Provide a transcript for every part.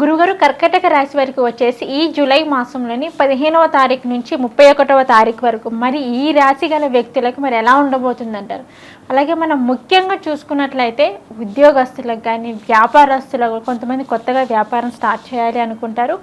గురుగారు కర్కటక రాశి వారికి వచ్చేసి ఈ జూలై మాసంలోని పదిహేనవ తారీఖు నుంచి ముప్పై ఒకటవ తారీఖు వరకు మరి ఈ రాశి గల వ్యక్తులకు మరి ఎలా ఉండబోతుందంటారు? అలాగే మనం ముఖ్యంగా చూసుకున్నట్లయితే ఉద్యోగస్తులకు కానీ వ్యాపారస్తులకు కొంతమంది కొత్తగా వ్యాపారం స్టార్ట్ చేయాలి అనుకుంటారు.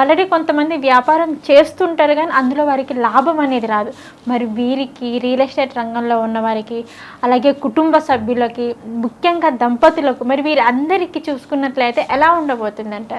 ఆల్రెడీ కొంతమంది వ్యాపారం చేస్తుంటారు కానీ అందులో వారికి లాభం అనేది రాదు. మరి వీరికి రియల్ ఎస్టేట్ రంగంలో ఉన్న వారికి అలాగే కుటుంబ సభ్యులకి ముఖ్యంగా దంపతులకు మరి వీరందరికీ చూసుకున్నట్లయితే ఎలా ఉండబోతుందంటారు?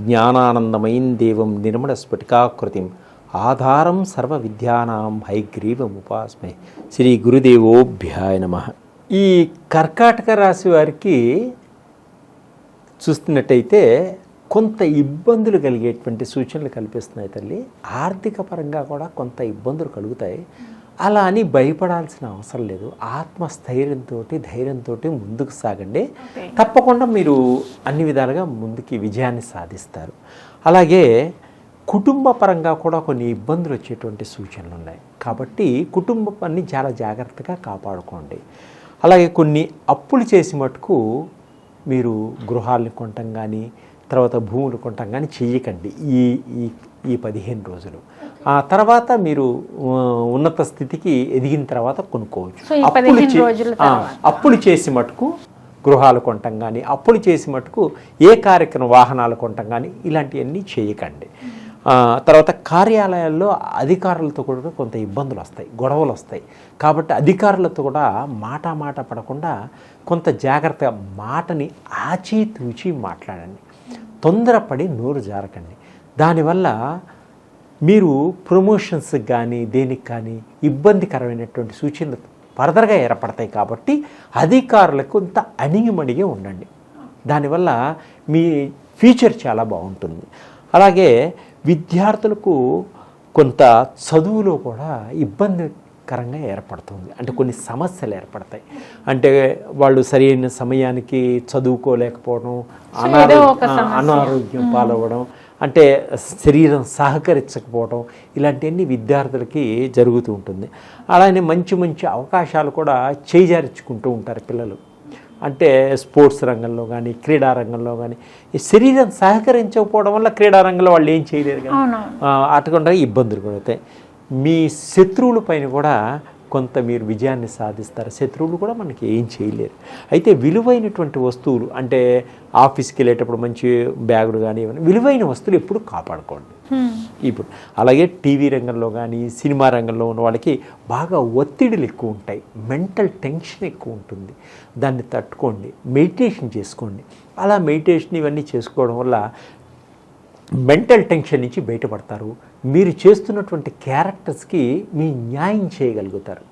జ్ఞానానందమయం దేవం నిర్మల స్ఫటికాకృతిం. ఆధారం సర్వ విద్యానాం హైగ్రీవం ఉపాస్మే. శ్రీ గురుదేవోభ్యాయ నమ. ఈ కర్కాటక రాశి వారికి చూస్తున్నట్టయితే కొంత ఇబ్బందులు కలిగేటువంటి సూచనలు కల్పిస్తున్నాయి తల్లి. ఆర్థిక పరంగా కూడా కొంత ఇబ్బందులు కలుగుతాయి. అలా అని భయపడాల్సిన అవసరం లేదు. ఆత్మస్థైర్యంతో ధైర్యంతో ముందుకు సాగండి. తప్పకుండా మీరు అన్ని విధాలుగా ముందుకి విజయాన్ని సాధిస్తారు. అలాగే కుటుంబ పరంగా కూడా కొన్ని ఇబ్బందులు వచ్చేటువంటి సూచనలు ఉన్నాయి. కాబట్టి కుటుంబాన్ని చాలా జాగ్రత్తగా కాపాడుకోండి. అలాగే కొన్ని అప్పులు చేసి మటుకు మీరు గృహాలను కొనటం కానీ తర్వాత భూములు కొనటం కానీ చెయ్యకండి ఈ ఈ ఈ పదిహేను రోజులు. ఆ తర్వాత మీరు ఉన్నత స్థితికి ఎదిగిన తర్వాత కొనుక్కోవచ్చు. అప్పులు 15 చే- రోజుల ఆ, అప్పులు చేసి మటుకు గృహాలు కొనటం కానీ అప్పులు చేసి మటుకు ఏ కార్యక్రమం వాహనాలు కొనటం కానీ ఇలాంటివన్నీ చేయకండి. తర్వాత కార్యాలయాల్లో అధికారులతో కూడా కొంత ఇబ్బందులు వస్తాయి గొడవలు వస్తాయి. కాబట్టి అధికారులతో కూడా మాట మాట పడకుండా కొంత జాగ్రత్తగా మాటని ఆచితూచి మాట్లాడండి. తొందరపడి నోరు జారకండి. దానివల్ల మీరు ప్రమోషన్స్కి కానీ దేనికి కానీ ఇబ్బందికరమైనటువంటి సూచనలు ఫర్దర్గా ఏర్పడతాయి కాబట్టి అధికారులకు కొంత అణిగిమణిగే ఉండండి. దానివల్ల మీ ఫ్యూచర్ చాలా బాగుంటుంది. అలాగే విద్యార్థులకు కొంత చదువులో కూడా ఇబ్బందికరంగా ఏర్పడుతుంది. అంటే కొన్ని సమస్యలు ఏర్పడతాయి. అంటే వాళ్ళు సరైన సమయానికి చదువుకోలేకపోవడం అనారోగ్య అనారోగ్యం పాలవ్వడం అంటే శరీరం సహకరించకపోవడం ఇలాంటివన్నీ విద్యార్థులకి జరుగుతూ ఉంటుంది. అలానే మంచి మంచి అవకాశాలు కూడా చేజారించుకుంటూ ఉంటారు పిల్లలు. అంటే స్పోర్ట్స్ రంగంలో కానీ క్రీడా రంగంలో కానీ ఈ శరీరం సహకరించకపోవడం వల్ల క్రీడా రంగంలో వాళ్ళు ఏం చేయలేరు కానీ అటుకుండా ఇబ్బందులు కలుగుతాయి మీ శత్రువుల పైన కూడా కొంత మీరు విజయాన్ని సాధిస్తారు. శత్రువులు కూడా మనకి ఏం చేయలేరు. అయితే విలువైనటువంటి వస్తువులు అంటే ఆఫీస్కి వెళ్ళేటప్పుడు మంచి బ్యాగులు కానీ ఇవన్నీ విలువైన వస్తువులు ఎప్పుడు కాపాడుకోండి. ఇప్పుడు అలాగే టీవీ రంగంలో కానీ సినిమా రంగంలో ఉన్న వాళ్ళకి బాగా ఒత్తిడులు ఎక్కువ ఉంటాయి. మెంటల్ టెన్షన్ ఎక్కువ ఉంటుంది. దాన్ని తట్టుకోండి. మెడిటేషన్ చేసుకోండి. అలా మెడిటేషన్ ఇవన్నీ చేసుకోవడం వల్ల మెంటల్ టెన్షన్ నుంచి బయటపడతారు. మీరు చేస్తున్నటువంటి క్యారెక్టర్స్కి మీ న్యాయం చేయగలుగుతారు.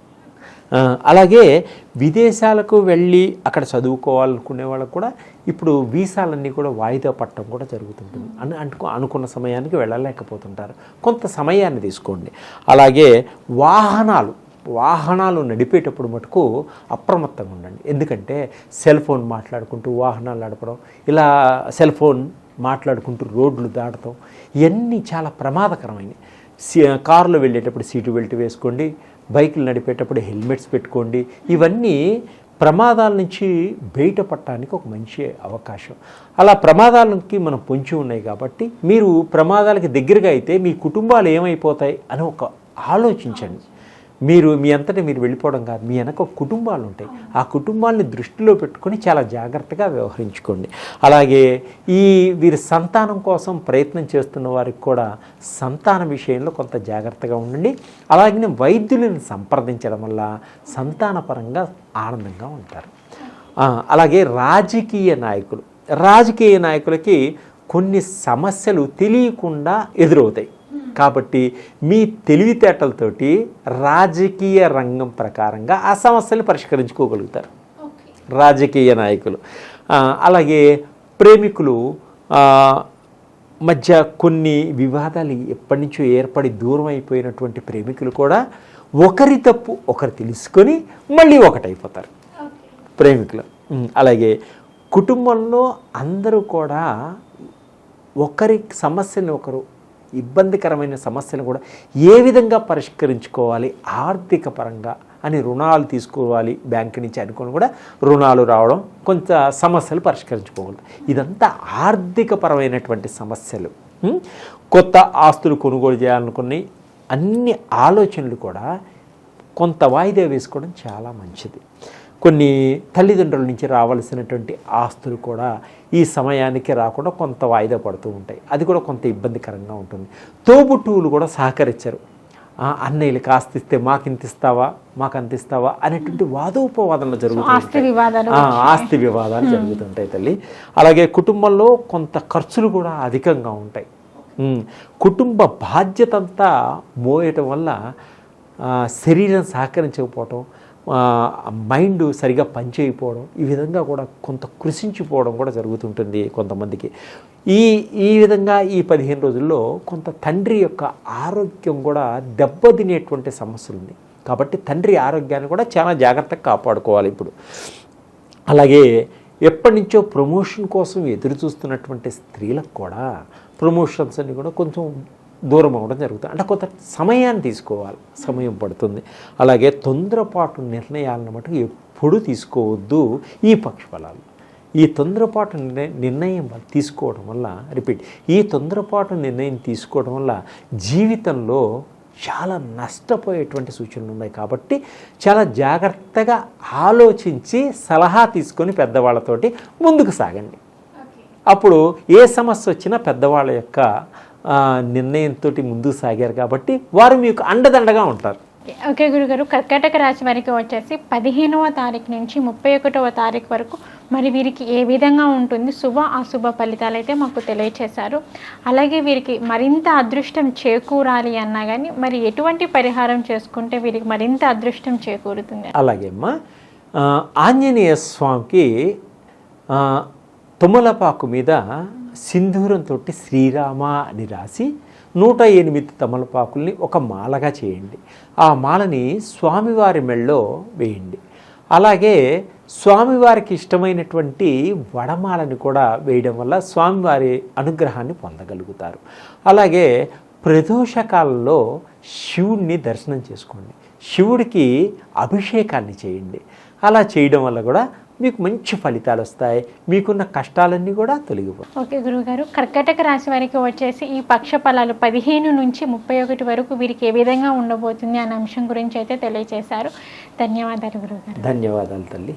అలాగే విదేశాలకు వెళ్ళి అక్కడ చదువుకోవాలనుకునే వాళ్ళకు కూడా ఇప్పుడు వీసాలన్నీ కూడా వాయిదా పట్టడం కూడా జరుగుతుంటుంది. అని అనుకో అనుకున్న సమయానికి వెళ్ళలేకపోతుంటారు. కొంత సమయాన్ని తీసుకోండి. అలాగే వాహనాలు వాహనాలు నడిపేటప్పుడు మటుకు అప్రమత్తంగా ఉండండి. ఎందుకంటే సెల్ ఫోన్ మాట్లాడుకుంటూ వాహనాలు నడపడం ఇలా సెల్ ఫోన్ మాట్లాడుకుంటూ రోడ్లు దాటడం ఇవన్నీ చాలా ప్రమాదకరమైనవి. సి కారులో వెళ్ళేటప్పుడు సీటు బెల్ట్ వేసుకోండి బైకులు నడిపేటప్పుడు హెల్మెట్స్ పెట్టుకోండి. ఇవన్నీ ప్రమాదాల నుంచి బయటపడటానికి ఒక మంచి అవకాశం. అలా ప్రమాదాలకి మనం పొంచి ఉన్నాయి కాబట్టి మీరు ప్రమాదాలకి దగ్గరగా అయితే మీ కుటుంబాలు ఏమైపోతాయి అని ఒక ఆలోచించండి. మీరు మీ అంతటి మీరు వెళ్ళిపోవడం కాదు. మీ వెనక కుటుంబాలు ఉంటాయి. ఆ కుటుంబాలని దృష్టిలో పెట్టుకొని చాలా జాగ్రత్తగా వ్యవహరించుకోండి. అలాగే ఈ వీరి సంతానం కోసం ప్రయత్నం చేస్తున్న వారికి కూడా సంతాన విషయంలో కొంత జాగ్రత్తగా ఉండండి. అలాగే వైద్యులను సంప్రదించడం వల్ల సంతానపరంగా ఆనందంగా ఉంటారు. అలాగే రాజకీయ నాయకులు. రాజకీయ నాయకులకి కొన్ని సమస్యలు తెలియకుండా ఎదురవుతాయి. కాబట్టి మీ తెలివితేటలతోటి రాజకీయ రంగం ప్రకారంగా ఆ సమస్యలు పరిష్కరించుకోగలుగుతారు. రాజకీయ నాయకులు. అలాగే ప్రేమికులు మధ్య కొన్ని వివాదాలు ఎప్పటి నుంచో ఏర్పడి దూరం అయిపోయినటువంటి ప్రేమికులు కూడా ఒకరి తప్పు ఒకరు తెలుసుకొని మళ్ళీ ఒకటైపోతారు. ప్రేమికులు. అలాగే కుటుంబంలో అందరూ కూడా ఒకరి సమస్యను ఒకరు ఇబ్బందికరమైన సమస్యలు కూడా ఏ విధంగా పరిష్కరించుకోవాలి ఆర్థిక పరంగా అని రుణాలు తీసుకోవాలి బ్యాంకు నుంచి అనుకుని కూడా రుణాలు రావడం కొంత సమస్యలు పరిష్కరించుకోగలరు ఇదంతా ఆర్థికపరమైనటువంటి సమస్యలు. కొత్త ఆస్తులు కొనుగోలు చేయాలనుకుని అన్ని ఆలోచనలు కూడా కొంత వాయిదా వేసుకోవడం చాలా మంచిది. కొన్ని తల్లిదండ్రుల నుంచి రావాల్సినటువంటి ఆస్తులు కూడా ఈ సమయానికి రాకుండా కొంత వాయిదా పడుతూ ఉంటాయి. అది కూడా కొంత ఇబ్బందికరంగా ఉంటుంది. తోబుట్టువులు కూడా సహకరించరు. అన్నయ్యలు కాస్త ఇస్తే మాకు ఇంత ఇస్తావా? మాకు అంత ఇస్తావా అనేటువంటి వాదోపవాదనలు జరుగుతూ ఆస్తి. వివాదాలు ఆ, ఆస్తి వివాదాలు జరుగుతుంటాయి తల్లి. అలాగే కుటుంబంలో కొంత ఖర్చులు కూడా అధికంగా ఉంటాయి. కుటుంబ బాధ్యత అంతా మోయటం వల్ల శరీరం సహకరించకపోవటం మైండ్ సరిగా పనిచేయకపోవడం ఈ విధంగా కూడా కొంత కృషించిపోవడం కూడా జరుగుతుంటుంది కొంతమందికి. ఈ ఈ విధంగా ఈ పదిహేను రోజుల్లో కొంత తండ్రి యొక్క ఆరోగ్యం కూడా దెబ్బతినేటువంటి సమస్యలు ఉంది కాబట్టి తండ్రి ఆరోగ్యాన్ని కూడా చాలా జాగ్రత్తగా కాపాడుకోవాలి ఇప్పుడు. అలాగే ఎప్పటి నుంచో ప్రమోషన్ కోసం ఎదురు చూస్తున్నటువంటి స్త్రీలకు కూడా ప్రమోషన్స్ అన్ని కూడా కొంచెం దూరం అవ్వడం జరుగుతుంది. అంటే కొంత సమయాన్ని తీసుకోవాలి. సమయం పడుతుంది. అలాగే తొందరపాటు నిర్ణయాలను మటుకు ఎప్పుడూ తీసుకోవద్దు. ఈ పక్షఫలాలు ఈ తొందరపాటు నిర్ణయ నిర్ణయం తీసుకోవడం వల్ల రిపీట్ ఈ తొందరపాటు నిర్ణయం తీసుకోవడం వల్ల జీవితంలో చాలా నష్టపోయేటువంటి సూచనలు ఉన్నాయి కాబట్టి చాలా జాగ్రత్తగా ఆలోచించి సలహా తీసుకొని పెద్దవాళ్ళతోటి ముందుకు సాగండి. అప్పుడు ఏ సమస్య వచ్చినా పెద్దవాళ్ళ యొక్క నిర్ణయంతో ముందుకు సాగారు కాబట్టి వారు మీకు అండదండగా ఉంటారు. ఓకే గురుగారు కర్కాటక రాశి వారికి వచ్చేసి పదిహేనవ తారీఖు నుంచి ముప్పై ఒకటవ తారీఖు వరకు మరి వీరికి ఏ విధంగా ఉంటుంది శుభ అశుభ ఫలితాలు అయితే మాకు తెలియచేశారు. అలాగే వీరికి మరింత అదృష్టం చేకూరాలి అన్నా కానీ మరి ఎటువంటి పరిహారం చేసుకుంటే వీరికి మరింత అదృష్టం చేకూరుతుంది? అలాగే అమ్మా. ఆంజనేయ స్వామికి తుమ్మలపాకు మీద సింధూరంతో శ్రీరామ అని రాసి నూట ఎనిమిది తమలపాకుల్ని ఒక మాలగా చేయండి. ఆ మాలని స్వామివారి మెళ్ళో వేయండి. అలాగే స్వామివారికి ఇష్టమైనటువంటి వడమాలని కూడా వేయడం వల్ల స్వామివారి అనుగ్రహాన్ని పొందగలుగుతారు. అలాగే ప్రదోషకాలంలో శివుణ్ణి దర్శనం చేసుకోండి. శివుడికి అభిషేకాన్ని చేయండి. అలా చేయడం వల్ల కూడా మీకు మంచి ఫలితాలు వస్తాయి. మీకున్న కష్టాలన్నీ కూడా తొలగిపోతాయి ఓకే గురుగారు కర్కాటక రాశి వారికి వచ్చేసి ఈ పక్ష ఫలాలు పదిహేను నుంచి ముప్పై ఒకటి వరకు వీరికి ఏ విధంగా ఉండబోతుంది అనే అంశం గురించి అయితే తెలియజేశారు ధన్యవాదాలు గురుగారు ధన్యవాదాలు తల్లి.